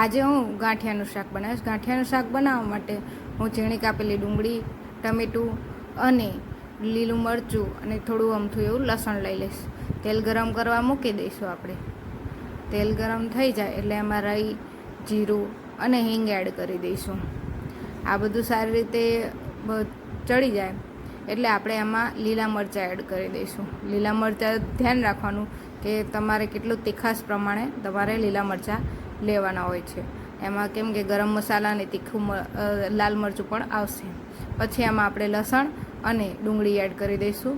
આજે હું ગાંઠિયાનું શાક બનાવીશ. ગાંઠિયાનું શાક બનાવવા માટે હું ઝીણી કાપેલી ડુંગળી, ટમેટું અને લીલું મરચું અને થોડું અમથું એવું લસણ લઈ લઈશ. તેલ ગરમ કરવા મૂકી દઈશું આપણે. તેલ ગરમ થઈ જાય એટલે એમાં રાઈ જીરું અને હિંગ એડ કરી દઈશું. આ બધું સારી રીતે ચડી જાય એટલે આપણે એમાં લીલા મરચાં એડ કરી દઈશું. લીલા મરચાં ધ્યાન રાખવાનું કે તમારે કેટલું તીખાશ પ્રમાણે તમારે લીલા મરચાં લેવાના હોય છે. એમાં કેમ કે ગરમ મસાલા અને તીખું લાલ મરચું પણ આવશે. પછી એમાં આપણે લસણ અને ડુંગળી એડ કરી દઈશું.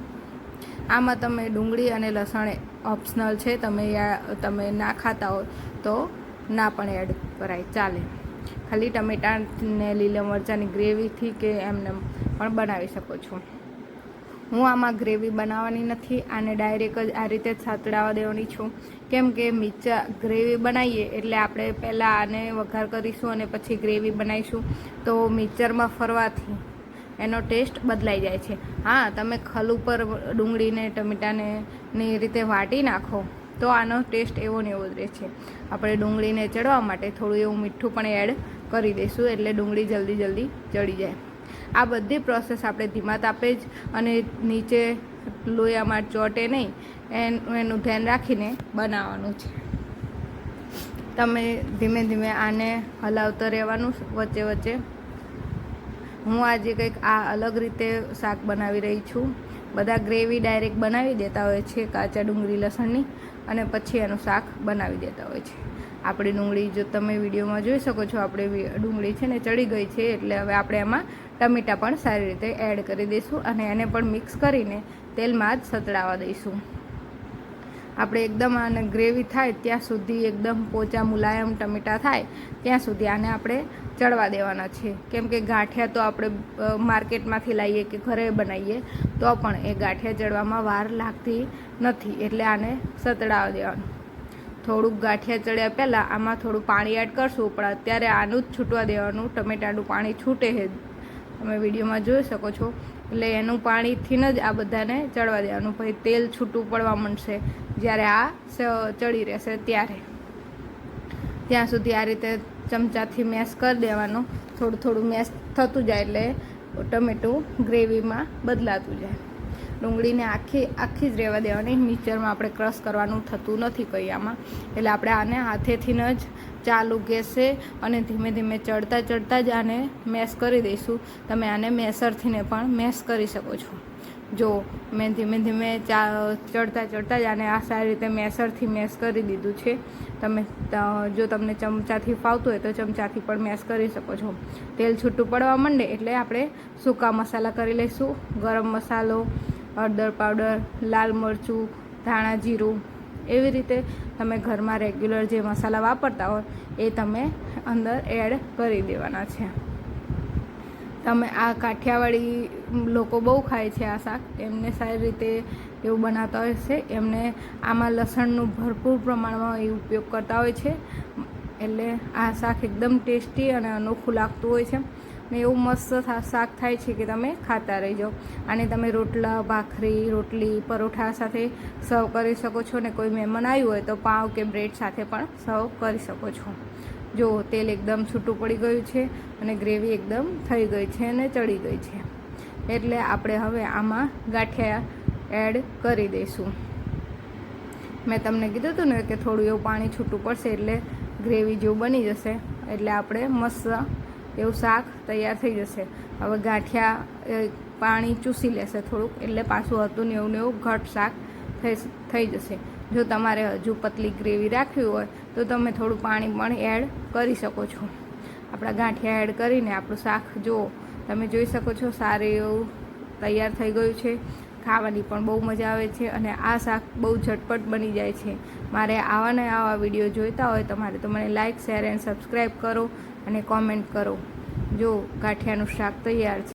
આમાં તમે ડુંગળી અને લસણ ઓપ્શનલ છે. તમે તમે ના ખાતા હો તો ના પણ એડ કરાય, ચાલે. ખાલી ટમેટાને લીલા મરચાંની ગ્રેવીથી કે એમને પણ બનાવી શકો છો. હું આમાં ગ્રેવી બનાવવાની નથી, આને ડાયરેક્ટ જ આ રીતે જ સાતડાવા દેવાની છું. કેમ કે મિરચા ગ્રેવી બનાવીએ એટલે આપણે પહેલાં આને વઘાર કરીશું અને પછી ગ્રેવી બનાવીશું. તો મિક્સરમાં ફરવાથી એનો ટેસ્ટ બદલાઈ જાય છે. હા, તમે ખલ ઉપર ડુંગળીને, ટમેટાને, ને એ રીતે વાટી નાખો, તો આનો ટેસ્ટ એવો ને એવો જ રહે છે. આપણે ડુંગળીને ચડવા માટે થોડું એવું મીઠું પણ એડ કરી દઈશું એટલે ડુંગળી જલ્દી જલ્દી ચડી જાય. આ બધી પ્રોસેસ આપણે ધીમા તાપે જ અને નીચે લોયામાં ચોટે નહીં, એનું એનું ધ્યાન રાખીને બનાવવાનું છે. તમે ધીમે ધીમે આને હલાવતા રહેવાનું વચ્ચે વચ્ચે. હું આજે કંઈક આ અલગ રીતે શાક બનાવી રહી છું. બધા ગ્રેવી ડાયરેક્ટ બનાવી દેતા હોય છે, કાચા ડુંગળી લસણની. અને પછી એનું શાક બનાવી દેતા હોય છે. આપણી ડુંગળી જો તમે વિડીયોમાં જોઈ શકો છો, આપણે ડુંગળી છે ને ચડી ગઈ છે, એટલે હવે આપણે એમાં ટમેટાં પણ સારી રીતે એડ કરી દઈશું અને એને પણ મિક્સ કરીને તેલમાં જ સતડાવા દઈશું. આપણે એકદમ આને ગ્રેવી થાય ત્યાં સુધી એકદમ પોચા મુલાયમ ટમેટાં થાય ત્યાં સુધી આને આપણે ચડવા દેવાના છે. કેમ કે ગાંઠિયા તો આપણે માર્કેટમાંથી લાવીએ કે ઘરે બનાવીએ તો પણ એ ગાંઠિયા ચડવામાં વાર લાગતી નથી એટલે આને સતડાવી દેવાનું. થોડુંક ગાંઠિયા ચડ્યા પહેલાં આમાં થોડું પાણી એડ કરશું, પણ અત્યારે આનું જ છૂટવા દેવાનું, ટમેટાનું પાણી છૂટે છે. તમે વિડીયોમાં જોઈ શકો છો. એટલે એનું પાણીથી જ આ બધાને ચડવા દેવાનું. પછી તેલ છૂટું પડવા માંડશે જ્યારે આ ચડી રહેશે ત્યારે. ત્યાં સુધી આ રીતે ચમચાથી મેશ કરી દેવાનું. થોડું થોડું મેશ થતું જાય એટલે ટમેટું ગ્રેવીમાં બદલાતું જાય. ડુંગળીને આખી આખી જ રહેવા દેવાની. મિક્સરમાં આપણે ક્રશ કરવાનું થતું નથી કંઈ આમાં. એટલે આપણે આને હાથેથી જ ચાલુ ગેસે અને ધીમે ધીમે ચડતા ચડતા જ આને મેશ કરી દઈશું. તમે આને મેસરથીને પણ મેશ કરી શકો છો. જો મેં ધીમે ધીમે ચા, ચડતા ચડતા જ આને આ સારી રીતે મેસરથી મેશ કરી દીધું છે. તમે જો તમને ચમચાથી ફાવતું હોય તો ચમચાથી પણ મેશ કરી શકો છો. તેલ છૂટું પડવા માંડે એટલે આપણે સૂકા મસાલા કરી લઈશું. ગરમ મસાલો હળદર પાવડર, લાલ મરચું, ધાણા જીરું, એવી રીતે તમે ઘરમાં રેગ્યુલર જે મસાલા વાપરતા હોય એ તમે અંદર એડ કરી દેવાના છે. તમે આ કાઠિયાવાડી લોકો બહુ ખાય છે આ શાક. એમને સારી રીતે એવું બનાવતા હોય છે. એમને આમાં લસણનું ભરપૂર પ્રમાણમાં એ ઉપયોગ કરતા હોય છે. એટલે આ શાક એકદમ ટેસ્ટી અને અનોખું લાગતું હોય છે. ને એવું મસ્ત શાક થાય છે કે તમે ખાતા રહી જાઓ અને તમે રોટલા, ભાખરી, રોટલી, પરોઠા સાથે સર્વ કરી શકો છો ને કોઈ મહેમાન આવ્યું હોય તો પાવ કે બ્રેડ સાથે પણ સર્વ કરી શકો છો. જો તેલ એકદમ છૂટું પડી ગયું છે અને ગ્રેવી એકદમ થઈ ગઈ છે અને ચડી ગઈ છે. એટલે આપણે હવે આમાં ગાંઠિયા એડ કરી દઈશું. મેં તમને કીધું હતું ને કે થોડું એવું પાણી છૂટું પડશે એટલે ગ્રેવી જેવું બની જશે. એટલે આપણે મસ્ત એવું શાક તૈયાર થઈ જશે. હવે ગાંઠિયા પાણી ચૂસી લેશે થોડુંક, એટલે પાછું હતું ને એવું ને એવું ઘટ શાક થઈ થઈ જશે. જો તમારે હજુ પતલી ગ્રેવી રાખવી હોય, તો તમે થોડું પાણી પણ એડ કરી શકો છો. આપણા ગાંઠિયા એડ કરીને આપણું શાક જો તમે જોઈ શકો છો સારું એવું તૈયાર થઈ ગયું છે. ખાવાની પણ બહુ મજા આવે છે અને આ શાક બહુ ઝટપટ બની જાય છે. મારે આવા ને આવા વીડિયો જોઈતા હોય તમારે તો મને લાઇક શેર એન્ડ સબસ્ક્રાઈબ કરો અને કોમેન્ટ કરો. જો ગાંઠિયાનું શાક તૈયાર છે.